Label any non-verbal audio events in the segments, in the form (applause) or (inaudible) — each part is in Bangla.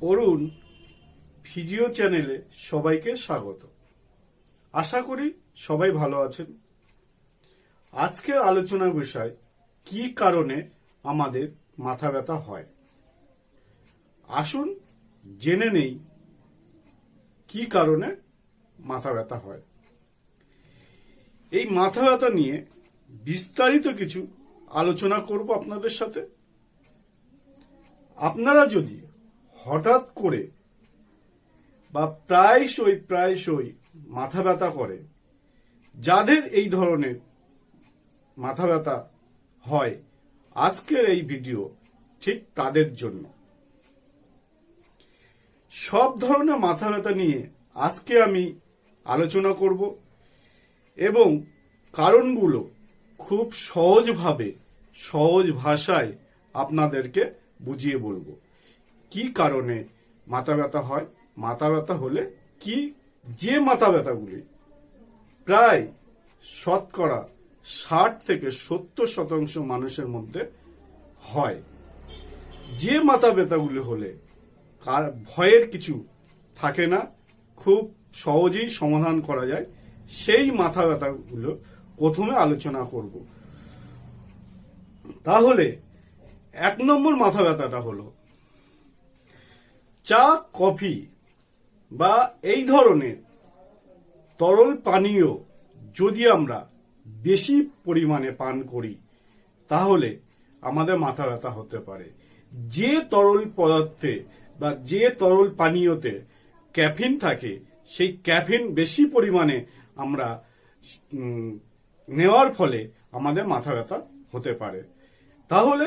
অরুণ ফিজিও চ্যানেলে সবাইকে স্বাগত। আশা করি সবাই ভালো আছেন। আজকের আলোচনার বিষয়, কি কারণে আমাদের মাথা ব্যথা হয়? আসুন জেনে নেই কি কারণে মাথা ব্যথা হয়। এই মাথা ব্যথা নিয়ে বিস্তারিত কিছু আলোচনা করব আপনাদের সাথে। আপনারা যদি হঠাৎ করে বা প্রায়শই প্রায়শই মাথা ব্যথা করে। যাদের এই ধরনের মাথা ব্যথা হয়, আজকের এই ভিডিও ঠিক তাদের জন্য। সব ধরনের মাথা ব্যথা নিয়ে আজকে আমি আলোচনা করব এবং কারণগুলো খুব সহজভাবে, সহজ ভাষায় আপনাদেরকে বুঝিয়ে বলব। কি কারণে মাথা ব্যথা হয়? মাথা ব্যথা হলে কি? যে মাথা ব্যথাগুলি প্রায় শতকরা ষাট থেকে সত্তর শতাংশ মানুষের মধ্যে হয়। যে মাথা ব্যথাগুলি হলে ভয়ের কিছু থাকে না, খুব সহজেই সমাধান করা যায়। সেই মাথা ব্যথাগুলো প্রথমে আলোচনা করব। তাহলে এক নম্বর মাথা ব্যথাটা হলো চা, কফি বা এই ধরনের তরল পানীয় যদি আমরা বেশি পরিমাণে পান করি, তাহলে আমাদের মাথা ব্যথা হতে পারে। যে তরল পদার্থে বা যে তরল পানীয়তে ক্যাফিন থাকে, সেই ক্যাফিন বেশি পরিমাণে আমরা নেওয়ার ফলে আমাদের মাথা ব্যথা হতে পারে। তাহলে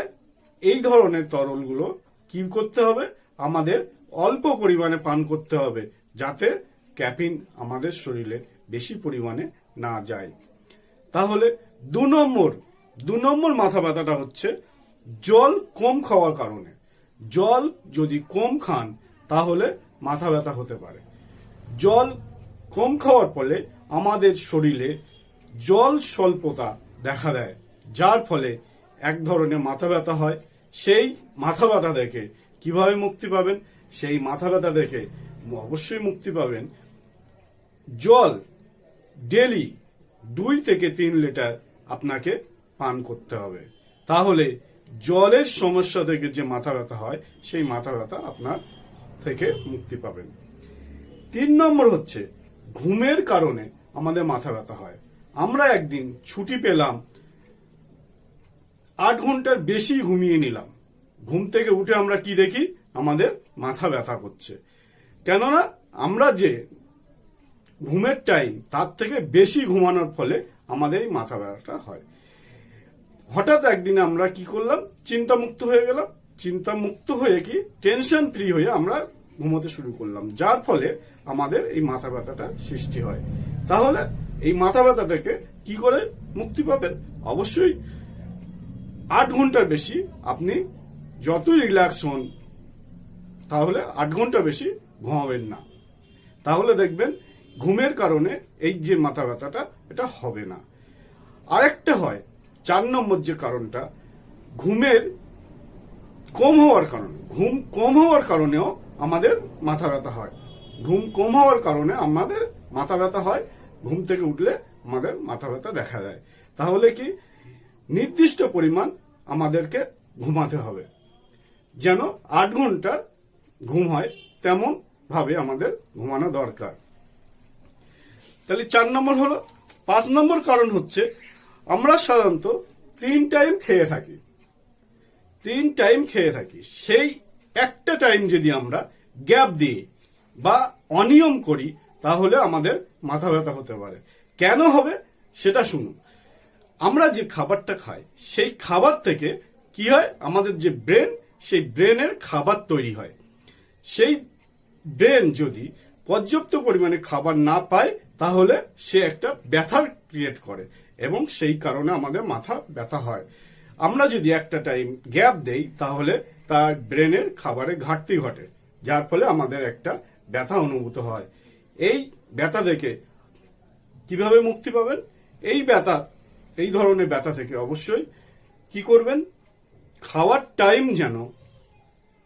এই ধরনের তরলগুলো কি করতে হবে? আমাদের অল্প পরিমাণে পান করতে হবে যাতে ক্যাফিন আমাদের শরীরে বেশি পরিমাণে না যায়। তাহলে দু নম্বর দু নম্বর মাথা ব্যথাটা হচ্ছে জল কম খাওয়ার কারণে। জল যদি কম খান, তাহলে মাথা ব্যথা হতে পারে। জল কম খাওয়ার ফলে আমাদের শরীরে জল স্বল্পতা দেখা দেয়, যার ফলে এক ধরনের মাথা ব্যথা হয়। সেই মাথা ব্যথা দেখে কীভাবে মুক্তি পাবেন? সেই মাথা ব্যথা দেখে অবশ্যই মুক্তি পাবেন। জল ডেলি দুই থেকে তিন লিটার আপনাকে পান করতে হবে। তাহলে জলের সমস্যা থেকে যে মাথা ব্যথা হয়, সেই মাথা ব্যথা আপনার থেকে মুক্তি পাবেন। তিন নম্বর হচ্ছে ঘুমের কারণে আমাদের মাথা ব্যথা হয়। আমরা একদিন ছুটি পেলাম, আট ঘণ্টার বেশি ঘুমিয়ে নিলাম। ঘুম থেকে উঠে আমরা কি দেখি? আমাদের মাথা ব্যথা করছে। কেননা আমরা যে ঘুমের টাইম তার থেকে বেশি ঘুমানোর ফলে আমাদের এই মাথা ব্যথাটা হয়। হঠাৎ একদিন আমরা কি করলাম? চিন্তামুক্ত হয়ে গেলাম। চিন্তামুক্ত হয়ে কি টেনশন ফ্রি হয়ে আমরা ঘুমোতে শুরু করলাম। যার ফলে আমাদের এই মাথা ব্যথাটা সৃষ্টি হয়। তাহলে এই মাথা ব্যথা থেকে কি করে মুক্তি পাবেন? অবশ্যই আট ঘণ্টার বেশি আপনি যতই রিল্যাক্স হন তাহলে আট ঘণ্টা বেশি ঘুমাবেন না। তাহলে দেখবেন ঘুমের কারণে এই যে মাথা ব্যথাটা, এটা হবে না। আরেকটা হয়, চার নম্বর যে কারণটা, ঘুমের কম হওয়ার কারণে, ঘুম কম হওয়ার কারণেও আমাদের মাথা ব্যথা হয়। ঘুম কম হওয়ার কারণে আমাদের মাথা ব্যথা হয়, ঘুম থেকে উঠলে আমাদের মাথা ব্যথা দেখা দেয়। তাহলে কি? নির্দিষ্ট পরিমাণ আমাদেরকে ঘুমাতে হবে। যেন আট ঘণ্টার ঘুম হয়, তেমন ভাবে আমাদের ঘুমানো দরকার। তাহলে চার নম্বর হলো, পাঁচ নম্বর কারণ হচ্ছে, আমরা সাধারণত তিন টাইম খেয়ে থাকি। তিন টাইম খেয়ে থাকি। সেই একটা টাইম যদি আমরা গ্যাপ দিই বা অনিয়ম করি, তাহলে আমাদের মাথা ব্যথা হতে পারে। কেন হবে? সেটা শুনুন। আমরা যে খাবারটা খাই, সেই খাবার থেকে কি হয়? আমাদের যে ব্রেন সেই ব্রেনের খাবার তৈরি হয়। সেই ব্রেন যদি পর্যাপ্ত পরিমাণে খাবার না পায়, তাহলে সে একটা ব্যথার ক্রিয়েট করে এবং সেই কারণে আমাদের মাথা ব্যথা হয়। আমরা যদি একটা টাইম গ্যাপ দেই, তাহলে তার ব্রেনের খাবারে ঘাটতি ঘটে, যার ফলে আমাদের একটা ব্যথা অনুভূত হয়। এই ব্যথা দেখে কীভাবে মুক্তি পাবেন? এই ব্যথা, এই ধরনের ব্যথা থেকে অবশ্যই কি করবেন? খাওয়ার টাইম যেন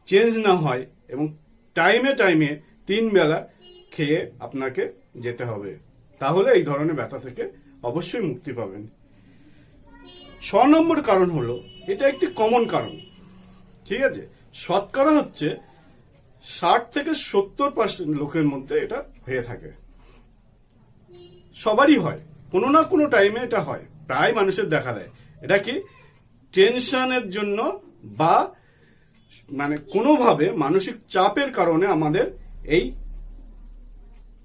চেঞ্জ না হয় এবং টাইমে টাইমে তিন বেলা খেয়ে আপনাকে যেতে হবে। তাহলে এই ধরনের ব্যথা থেকে অবশ্যই মুক্তি পাবেন। ছ নম্বর কারণ হলো, এটা একটি কমন কারণ। ঠিক আছে? শতকরা হচ্ছে ষাট থেকে সত্তর পার্সেন্ট লোকের মধ্যে এটা হয়ে থাকে। সবারই হয়। কোনো না কোনো টাইমে এটা হয়। প্রায় মানুষের দেখা দেয়। এটা কি? টেনশনের জন্য বা মানে কোনোভাবে মানসিক চাপের কারণে আমাদের এই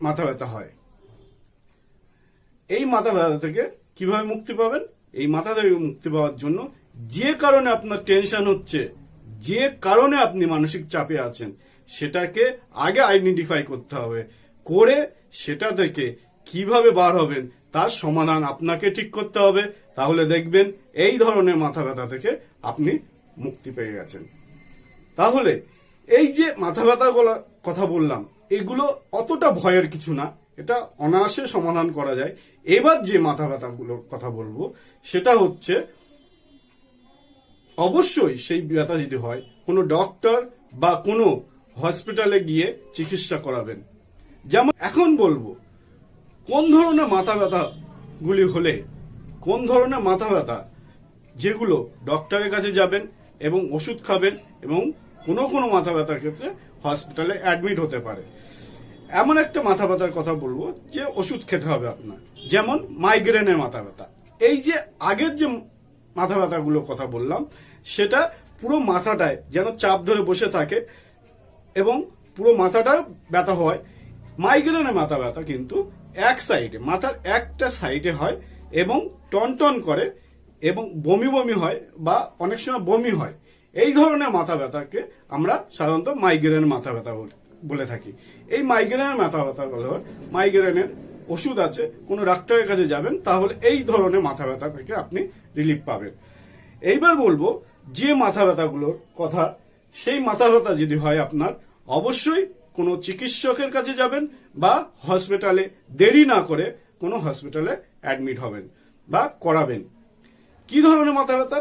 মাথা ব্যথা হয়। এই মাথা ব্যথা থেকে কীভাবে মুক্তি পাবেন? এই মাথা থেকে মুক্তি পাওয়ার জন্য যে কারণে আপনার টেনশন হচ্ছে, যে কারণে আপনি মানসিক চাপে আছেন, সেটাকে আগে আইডেন্টিফাই করতে হবে। করে সেটা থেকে কীভাবে বার হবেন, তার সমাধান আপনাকে ঠিক করতে হবে। তাহলে দেখবেন এই ধরনের মাথা ব্যথা থেকে আপনি মুক্তি পেয়ে গেছেন। তাহলে এই যে মাথা ব্যথা কথা বললাম, এগুলো অতটা ভয়ের কিছু না, এটা অনায়াসে সমাধান করা যায়। এবার যে মাথা ব্যথাগুলোর কথা বলব, সেটা হচ্ছে, অবশ্যই সেই ব্যথা যদি হয়, কোনো ডক্টর বা কোনো হসপিটালে গিয়ে চিকিৎসা করাবেন। যেমন এখন বলব, কোন ধরনের মাথা ব্যথাগুলি হলে, কোন ধরনের মাথা ব্যথা যেগুলো ডক্টরের কাছে যাবেন এবং ওষুধ খাবেন এবং কোনো কোনো মাথা ব্যথার ক্ষেত্রে হসপিটালে অ্যাডমিট হতে পারে। এমন একটা মাথা ব্যথার কথা বলব যে ওষুধ খেতে হবে আপনার। যেমন মাইগ্রেনের মাথা ব্যথা। এই যে আগের যে মাথা ব্যথাগুলোর কথা বললাম, সেটা পুরো মাথাটায় যেন চাপ ধরে বসে থাকে এবং পুরো মাথাটা ব্যথা হয়। মাইগ্রেনের মাথা ব্যথা কিন্তু এক সাইডে মাথার একটা সাইডে হয় এবং টনটন করে এবং বমি বমি হয় বা অনেক সময় বমি হয়, এই ধরনের মাথা ব্যথাকে আমরা সাধারণত মাইগ্রেনের মাথা ব্যথা বলি- থাকি। এই মাইগ্রেনের মাথা ব্যথা মাইগ্রেনের ওষুধ আছে, কোনো ডাক্তারের কাছে যাবেন, তাহলে এই ধরনের মাথা ব্যথা থেকে আপনি রিলিফ পাবেন। এইবার বলব, যে মাথা ব্যথাগুলোর কথা, সেই মাথা ব্যথা যদি হয় আপনার, অবশ্যই কোনো চিকিৎসকের কাছে যাবেন বা হসপিটালে দেরি না করে কোনো হসপিটালে অ্যাডমিট হবেন বা করাবেন। কি ধরনের মাথা ব্যথা?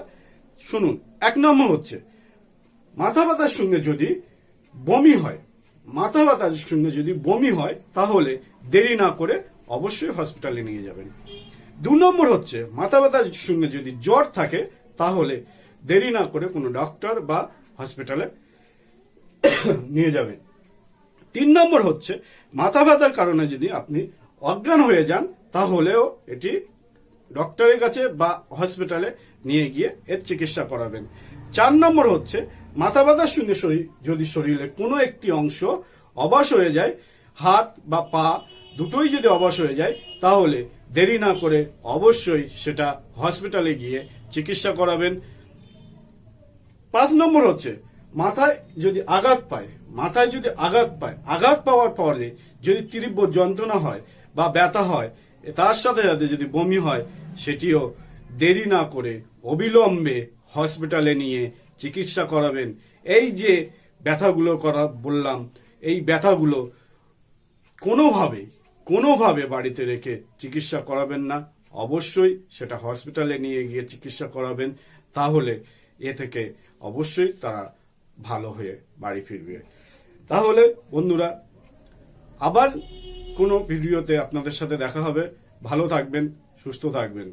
শুনুন, এক নম্বর হচ্ছে, মাথা ব্যথার সঙ্গে যদি বমি হয়, মাথা ব্যথার সঙ্গে যদি বমি হয়, তাহলে দেরি না করে অবশ্যই হসপিটালে নিয়ে যাবেন। দু নম্বর হচ্ছে, মাথা ব্যথার সঙ্গে যদি জ্বর থাকে, তাহলে দেরি না করে কোনো ডক্টর বা হসপিটালে (coughs) নিয়ে যাবেন। তিন নম্বর হচ্ছে, মাথা ব্যথার কারণে যদি আপনি অজ্ঞান হয়ে যান, তাহলেও এটি ডক্টরের কাছে বা হসপিটালে নিয়ে গিয়ে এর চিকিৎসা করাবেন। চার নম্বর হচ্ছে, মাথা ব্যথার সঙ্গে শরীর, যদি শরীরে কোনো একটি অংশ অবাস হয়ে যায়, হাত বা পা দুটোই যদি অবাস হয়ে যায়, তাহলে দেরি না করে অবশ্যই সেটা হসপিটালে গিয়ে চিকিৎসা করাবেন। পাঁচ নম্বর হচ্ছে, মাথায় যদি আঘাত পায়, মাথায় যদি আঘাত পায়, আঘাত পাওয়ার পরে যদি তীব্র যন্ত্রণা হয় বা ব্যথা হয়, তার সাথে সাথে যদি বমি হয় সেটিও দেরি না করে অবিলম্বে হসপিটালে নিয়ে চিকিৎসা করাবেন। এই যে ব্যথাগুলো করা বললাম, এই ব্যথাগুলো কোনোভাবে কোনোভাবে বাড়িতে রেখে চিকিৎসা করাবেন না। অবশ্যই সেটা হসপিটালে নিয়ে গিয়ে চিকিৎসা করাবেন, তাহলে এ থেকে অবশ্যই তারা ভালো হয়ে বাড়ি ফিরবে। তাহলে বন্ধুরা, আবার কোনো ভিডিওতে আপনাদের সাথে দেখা হবে। ভালো থাকবেন। সুস্থ থাকবেন